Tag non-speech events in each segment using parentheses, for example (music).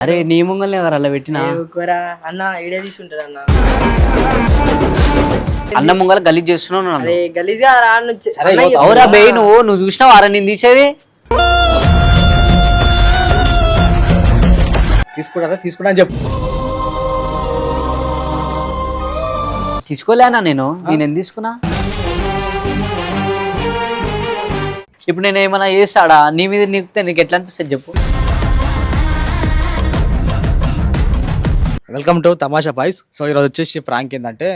అరే నీ ముంగల్ని ఎవరు అలా పెట్టినా? కూర అన్న ఈడే తీసుకుంటాడు అన్న. అన్న ముంగల గలీజ్ చేస్తున్నావు నన్ను. అరే రా అన్న అవురా బే నువ్వు నువ్వు చూసినావు అరా నేను తీసేది? తీసుకుంటారా తీసుకుంటా అని చెప్పు. తీసుకోలేనా నేను? నేను ఎందుకు తీసుకున్నా? ఇప్పుడు నేను ఏమైనా చేస్తాడా? నీ మీద నీకుతే నీకు ఎట్లా అనిపిస్తుంది చెప్పు. Welcome to Tamasha boys so ఈరోజు వచ్చేసి ప్రాంక్ ఏంటంటే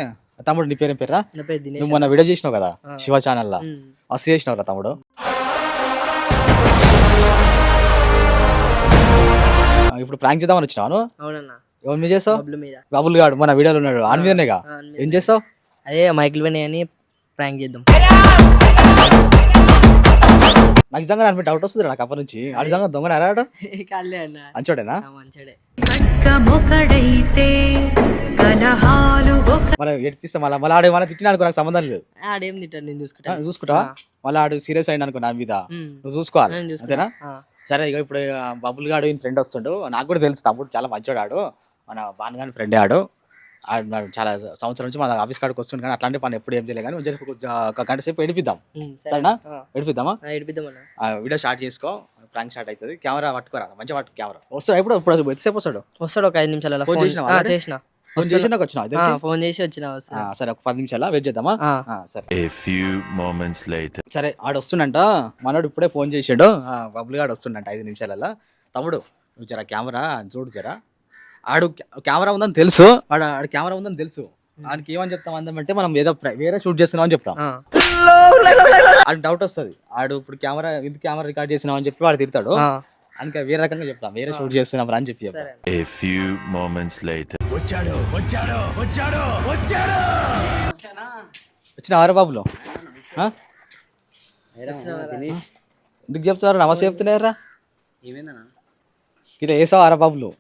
తమ్ముడు నీ పేరు పేరా నువ్వు మొన్న వీడియో చేసినావు కదా శివ ఛానల్లో. మస్తు చేసినావు రా తమ్ముడు? ఇప్పుడు ప్రాంక్ చేద్దామని వచ్చినాను ఎవరి మీద చేస్తావు? బబ్లు గాడు మన వీడియోలో ఉన్నాడు. ఆన్ మీదనేగా ఏం చేస్తావు? అదే మైకిల్ అని ప్రాంక్ చేద్దాం. నాకు నిజంగా నాకు డౌట్ వస్తుంది నాకు అప్పటి నుంచి. ఆ నిజంగా దొంగ (laughs) అన్న. అంచోడేనా? ఆ, మంచోడే. ఏడిపిస్తే మళ్ళీ మళ్ళీ ఆడే తిట్టినా అనుకో నాకు సంబంధం లేదు. ఆడేం నేను చూసుకుంటా. చూసుకుంటావా? మళ్ళీ ఆడు సీరియస్ అయిన అనుకో నా మీద. నువ్వు చూసుకోవాలి. చూసుకుంటా. అంతేనా. సరే ఇక ఇప్పుడు బబుల్ గాడు ఫ్రెండ్ వస్తుండు. నాకు కూడా తెలుసు తమ్ముడు చాలా మంచోడు ఆడు. మన బాన్గాని ఫ్రెండే ఆడు. చాలా సంవత్సరం నుంచి మన ఆఫీస్ కాడికి వస్తుండు కానీ అట్లాంటి పని ఎప్పుడు ఏం చేయలేదు కానీ జస్ట్ ఒక గంట సేపు ఎడిపిద్దాం. సరేనా. ఎడిపిద్దామా వీడియో స్టార్ట్ చేసుకో. ప్రాంక్ స్టార్ట్ అవుతుంది కెమెరా పట్టుకోరా. మంచిగా పట్టు కెమెరా. వస్తాడు ఇప్పుడు ఇప్పుడు ఎంతసేపు వస్తాడు? వస్తాడు ఒక ఐదు నిమిషాలలో. Phone already? చేసిన. ఫోన్ చేసి నాకు వచ్చిన ఫోన్ చేసి వచ్చిన సరే ఒక పది నిమిషాల వెయిట్ చేద్దామా? సరే. A few moments later. సరే ఆడు వస్తుండంట. మనోడు ఇప్పుడే ఫోన్ చేసాడు. బబుల్ గాడు వస్తుండంట ఐదు నిమిషాలలో. తమ్ముడు నువ్వు జర కెమెరా చూడు జరా. ఆడు కెమెరా ఉందని తెలుసు. ఆడు ఆడు కెమెరా ఉందని తెలుసు. ఆడికి ఏమని చెప్తాం అందమంటే మనం ఏదో ప్ర- వేరే షూట్ చేస్తున్నాం అని చెప్తాం. ఆ. ఆడు డౌట్ వస్తుంది. ఆడు ఇప్పుడు కెమెరా ఎందుకు కెమెరా రికార్డ్ చేసినాం అని చెప్పి వాడు తిడతాడు. ఆ. అందుకే వేరే రకంగా చెప్తాం. వేరే షూట్ చేస్తున్నాం అని చెప్పి few moments later. వచ్చిన? ఆరు బాబులో? ఆ? ఎందుకు చెప్తున్నారు? నమస్తే చెప్తున్నారా? ఇట్లా వేసావు ఆరా బాబులు?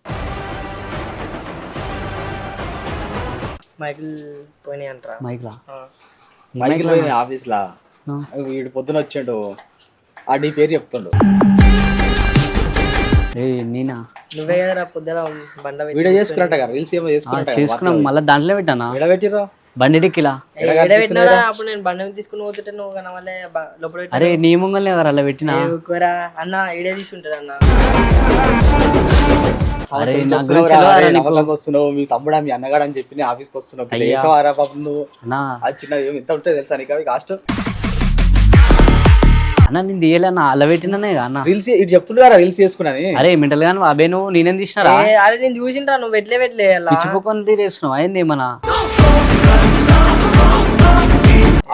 మైకిల్ పోయినాయి అంటారా? మైక్ లా ఆ. మైకిల్ ఆఫీస్ లా వీడు పొద్దున వచ్చిండు. ఆ నీ పేరు చెప్తుండు. ఏ నేనా? నువ్వే కదా పొద్దున బండ వీడియో చేసుకున్నట్ట కదా రీల్స్ ఏమో చేసుకున్నట్ట చేసుకున్నాం. మళ్ళీ దాంట్లో పెట్టానా? ఎక్కడ పెట్టిర్రు? బండి డిక్కిలా అప్పుడు నేను బండ తీసుకుని పోతుంటే నువ్వు కనవలే లోపల. అరే నీ ముంగల్ని ఎవరు అలా పెట్టినా? అన్న ఈడే తీసుకుంటాడు అన్న. సంవత్సరం వస్తున్నావు మీ తమ్ముడా మీ అన్నగాడు అని చెప్పి ఆఫీస్కి వస్తున్నావు అది చిన్న ఎంత ఉంటుంది తెలుసా నీకు అవి? కాస్ట్? అన్న నేను తీయలేనా అలా పెట్టినానే అన్న. రీల్స్ ఇటు రీల్స్ చేసుకున్నాని అరే మింటల్ గాని నువ్వు నేనేం తీసినారా అరే నేను చూసింటా నువ్వు పెట్టలే పెట్టలే అలా. పిచ్చిపోకొని తీరేస్తున్నావు? అయింది ఏమన్నా?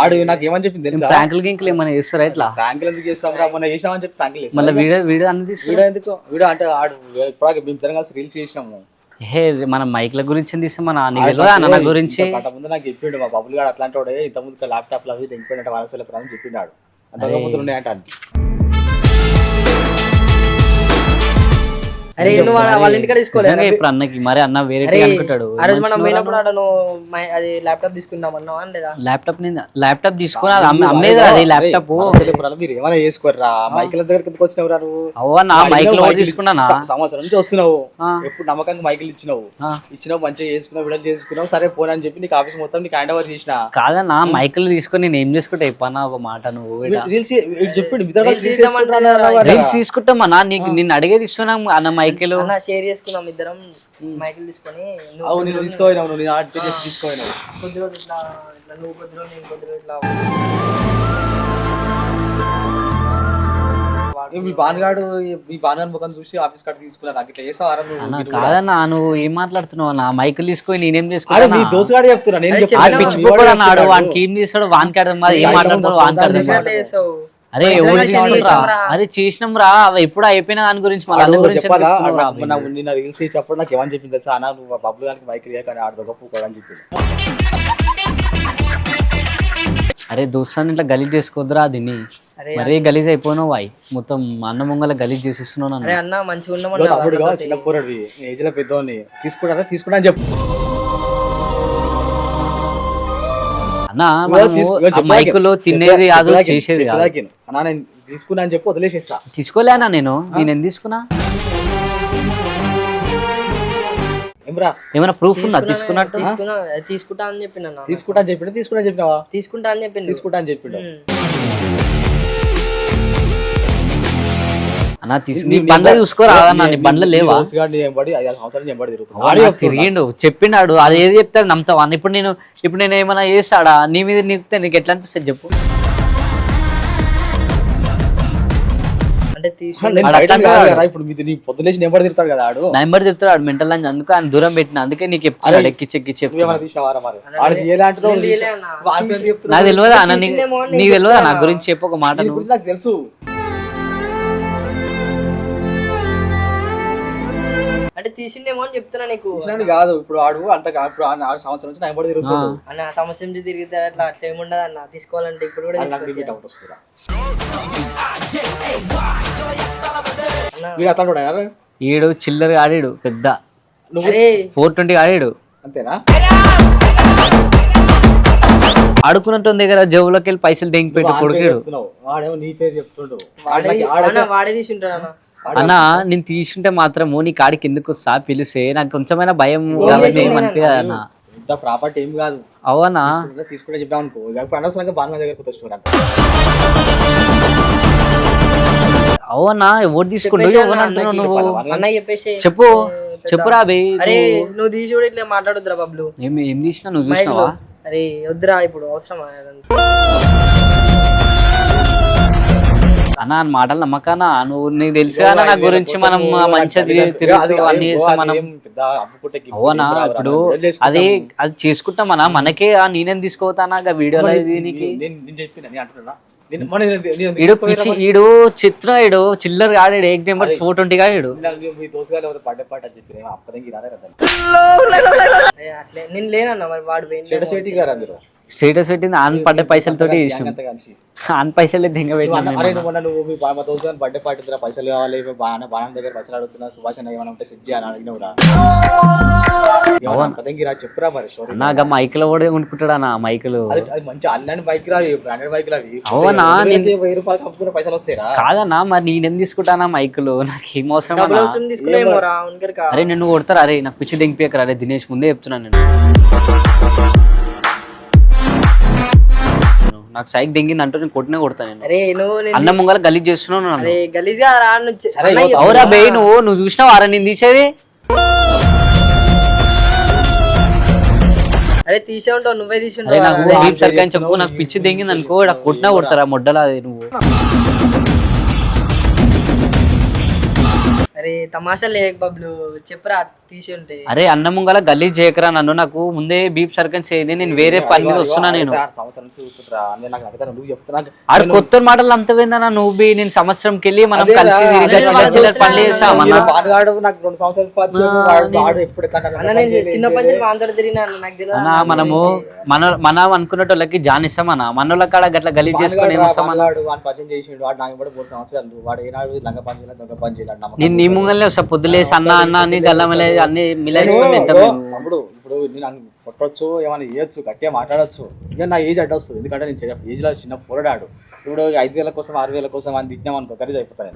ఆడు నాకు ఏమని చెప్పింది తెలుసా? ప్రాంకులు గింకులు ఏమైనా చేస్తారా ఇట్లా? ప్రాంకులు ఎందుకు చేస్తాం రా మొన్న చేసినామని చెప్పి ప్రాంకులు చేస్తాం మళ్ళీ వీడియో వీడియో అన్ని తీసుకురా వీడియో ఎందుకు? వీడియో అంటే ఆడు ఇప్పుడు మేము కలిసి రీల్స్ చేసినాము. హే మన మైక్ల గురించి తీస్తే? మన అన్న గురించి? ముందు నాకు చెప్పిండు మా బబుల్ గాడు అట్లాంటి వాడే ఇంత ముందు ల్యాప్టాప్ అవి తెంపిపోయినట్టు మనసులో ప్రాణం చెప్పిండాడు అంత గొప్పతులు ఉన్నాయంట ఆయనకి. అరే నువ్వు వాళ్ళ వాళ్ళ ఇంటికాడ తీసుకోలే. నిజంగా ఇప్పుడు అన్నకి మరి అన్న వేరే అనుకుంటాడు. ఆ రోజు మనం పోయినప్పుడు అది ల్యాప్టాప్ తీసుకుందాం అన్నావా అని లేదా? ల్యాప్టాప్ మీద ల్యాప్టాప్ తీసుకుని అది అమ్మే- అమ్మేది అది ల్యాప్టాప్ మీరు ఏమైనా చేసుకోర్రా? మైకిల్ దగ్గర ఎందుకు వచ్చినావు రా నువ్వు? అవ్వ నా మైకిల్ తీసుకున్నానా? స- సంవత్సరం నుంచి వస్తున్నావు. ఎప్పుడు నమ్మకంగా మైకిల్ ఇచ్చినావు. ఇచ్చినావు మంచిగా చేసుకున్నావు విడుదల చేసుకున్నావు సరే పోనీ అని చెప్పి నీకు ఆఫీస్ మొత్తం నీకు హ్యాండ్ ఓవర్ చేసిన. కాదన్నా మైకులు తీసుకొని నేను ఏం చేసుకుంటా? ఇప్పన్నా ఒక మాట నువ్వు. రీల్స్ చెప్పిండు. రీల్స్ తీసుకుంటామన్నా నీకు నిన్ను అడిగేది ఇస్తున్నాం అన్న మైకులు అన్న షేర్ చేసుకున్నాం ఇద్దరం. మైకిల్ తీసుకొని నువ్వు అవును నేను తీసుకోయినావు నువ్వు నేను ఆర్ట్ చేసి తీసుకోయినావు కొద్ది రోజులు ఇట్లా ఇట్లా నువ్వు కొద్ది రోజులు నేను కొద్ది రోజులు ఇట్లా మీ బానగాడు మీ బానగాడు ముఖం చూసి ఆఫీస్ కార్డు తీసుకున్నా నాకు ఇట్లా నువ్వు. కాదన్నా నువ్వు ఏం మాట్లాడుతున్నావు అన్న? మైకులు తీసుకొని నేనేం చేసుకుంటా మీ దోసుగాడే చెప్తున్నా నేను అన్నాడు. వానికి ఏం చేస్తాడు వానికి అర్థం కాదు ఏం మాట్లాడతాడు వానికి అర్థం? కాదు. అరే. అరే చేసినాం రా. అవి ఎప్పుడు అయిపోయిన దాని గురించి నిన్న రీల్స్ చేసేటప్పుడు నాకు ఏమని చెప్పింది తెలుసా? అన్న నువ్వు బబ్బులు గారికి బైక్ రియా కానీ ఆడు గొప్ప కూడా అని చెప్పింది. అరే దోస్తాన్ని ఇట్లా గలీజ్ చేసుకోవద్దురా దీన్ని. అరే మరీ గలీజ్ అయిపోయినావు వాయ్ మొత్తం అన్న ముంగల గలీజ్ చేసిస్తున్నావు అరే నన్ను అన్న మంచిగా చిన్న పోరాడు ఏజ్లో పెద్దోని తీసుకుంటారా? తీసుకుంటా అని చెప్పు. మైకులో తినేది కాదు చేసేది. అన్న నేను తీసుకున్నా అని చెప్పి వదిలేసేస్తా. తీసుకోలేనా నేను. నేను ఎందుకు తీసుకున్నా? ఏమైనా ప్రూఫ్ ఉందా? తీసుకున్నట్టు? తీసుకున్నా తీసుకుంటా అని చెప్పిన. తీసుకుంటా అని చెప్పిండు తీసుకుంటా అని చెప్పినావా? తీసుకుంటా అని చెప్పిండు. తీసుకుంటా అని చెప్పిండు. అన్న తీసు నీ బండ్ల చూసుకోరా అన్న నీ బండ్ల లేవా? నీ ఎంబడి ఐదు సంవత్సరాలు నీ ఎంబడి తిరుగుతుంది వాడు తిరిగిండు? చెప్పినాడు. అది ఏది చెప్తే నమ్ముతావా? అన్న ఇప్పుడు నేను ఇప్పుడు నేను ఏమైనా చేస్తాడా? నీ మీద నిక్తే నీకు ఎట్లా అనిపిస్తుంది చెప్పు. కాదు నెంబర్ ఆడు చెప్తాడు మెంటల్ అని అందుకు ఆయన దూరం పెట్టిన. అందుకే నీకు ఎక్కిచ్చి ఎక్కిచ్చి చెప్తున్నావు. నాకు తెలియదా నీకు అని నీకు నా. గురించి? చెప్పు ఒక మాట నాకు తెలుసు. అంటే తీసిందేమో అని చెప్తున్నా నీకు. కాదు ఇప్పుడు ఆడు అంత కా- ఇప్పుడు ఆ- ఆడు సంవత్సరం నుంచి నా ఎంబడి తిరుగుతాడు అన్న సమస్య నుంచి తిరిగితే అట్లా అట్లా ఏముండదు అన్న. తీసుకోవాలంటే ఇప్పుడు కూడా డౌట్ వస్తుందా వీడు అతను కూడా? ఈడు చిల్లర ఆడాడు పెద్ద. ఫోర్ ట్వంటీ ఆడాడు. అంతేనా? ఆడుకున్నట్టు దగ్గర జేబులోకి వెళ్ళి పైసలు దెంగి పెట్టి వాడి చెప్తున్నావు. వాడేమో నీ పేరు చెప్తుండు. వాడే వాడే తీసుంటాడు అన్న నేను తీసుంటే మాత్రము నీ కాడికి ఎందుకు వస్తా? పిలిస్తే నాకు కొంచెమైనా భయం అన్న. ప్రాపర్టీ ఏం కాదు. అవునా? తీసుకుంటే తీసుకుంటే చెప్పాం అనుకో. అనవసరంగా బాగా దగ్గర కొత్త స్టోర్ అంత. అవునా? ఎవరు తీసుకుంటూ చెప్పేసి చెప్పు. చెప్పురా బే అరే నువ్వు. తీసి కూడా ఇట్లా మాట్లాడొద్దురా బబ్లు. ఏం ఏం తీసినా నువ్వు. చూసినావా? అరే వద్దురా ఇప్పుడు అవసరమా? అదంతా? అన్న మాటలు నమ్మకానా? నువ్వు నీకు తెలుసు కదా నా గురించి మనం మంచిగా తిరుగుతూ అన్ని మనం అవునా? ఇప్పుడు అది అది చేసుకుంటామన్నా మనకే ఆ నేనేం తీసుకోతానా ఆ వీడియోలో దీనికి ఈడు పిచ్చి ఈడు చిత్ర ఈడు చిల్లర ఆడాడు ఏక్ నెంబర్ ఫోర్ ట్వంటీ ఆడాడు నేను లేనన్న మరి వాడు గారా మీరు? స్టేటస్ పెట్టింది ఆన్ పడ్డ కలిసి. (laughs) ఆన్ పైసలు దింగ నువ్వు పెట్టినాం బర్త్డే పార్టీ పైసలు కావాలి బాగా బాగా దగ్గర పైసలు అడుగుతున్నా సుభాష్ అన్న ఏమైనా ఉంటే సెట్ చేయాలని అడిగినవురా. రా చెప్పురా మరి స్టోరీ నాగా మైకులో కూడా కొనుక్కుంటాడు అన్న మైకులు? మంచి అల్లని బైక్ రాదు బ్రాండెడ్ బైక్ రాదు అవునా? నేను వెయ్యి రూపాయలు కప్పుకున్న పైసలు వస్తాయిరా. కాదన్నా మరి నేనేం తీసుకుంటానా మైకులు? నాకు ఏం అవసరం రా. అరే నిన్ను కొడతారా? అరే నాకు పిచ్చి దింపియకరా. అరే దినేష్ ముందే చెప్తున్నాను నేను. నాకు సైక్ దింగింది అంటూ నేను కొట్టినే కొడతాను నేను. అరే నువ్వు నేను అన్నం ముంగల గలీజ్ చేస్తున్నావు నన్ను. అరే రా నుంచి అవురా బే నువ్వు నువ్వు చూసినావు అరే నేను తీసేది? అరే తీసే ఉంటావు నువ్వే తీసి అరే ఉంటావు. నాకు అరే, డీప్ అని చెప్పు నాకు పిచ్చి దింగింది అనుకో ఇక్కడ కొట్టినా కొడతారా మొడ్డలా అది నువ్వు? అరే తమాషా లేక బబ్లు చెప్పురా? అరే అన్నం ముంగల గలీజ్ చేయకరా నన్ను. నాకు ముందే బీప్ సర్కన్ చేయని నేను వేరే పని మీద వస్తున్నా నేను. సంవత్సరం ఆడు కొత్త మాటలు అంత పోయిందన్నా నువ్వు బి? నేను సంవత్సరంకి వెళ్ళి మనం కలిసి పనులు చేస్తాం ఈయన అన్న పానగాడు నాకు రెండు సంవత్సరాలు పరిచయం వాడు వాడు ఎప్పుడు ఎట్లా అన్న అట్లా నేను చేయలేదు, చిన్నప్పటి చేయలేదు. నుంచి మాంతోడు తిరిగినా అన్న, నాకు తెలియదు. అన్న మనము మన మనం అనుకున్నట్టు వాళ్ళకి జాన్ ఇస్తామన్నా మనోళ్ళ కాడ గట్ల గలీజ్ చేసుకొని నేను నీ ముంగల్నే వస్తా. పొద్దులేసి అన్న అన్న అని గల్లమలే అన్ని మిలాయించుకొని తింటాం ఇప్పుడు మేము. అప్పుడు ఇప్పుడు నేను అన్ని కొట్టొచ్చు ఏమైనా చేయొచ్చు గట్టిగా మాట్లాడొచ్చు. ఇక నా ఏజ్ అడ్డ వస్తుంది. ఎందుకంటే నేను ఏజ్లో చిన్న పోరాడాడు ఇప్పుడు ఐదు వేల కోసం ఆరు వేల కోసం అని తిట్టినాం అనుకో ఖరీదు అయిపోతాను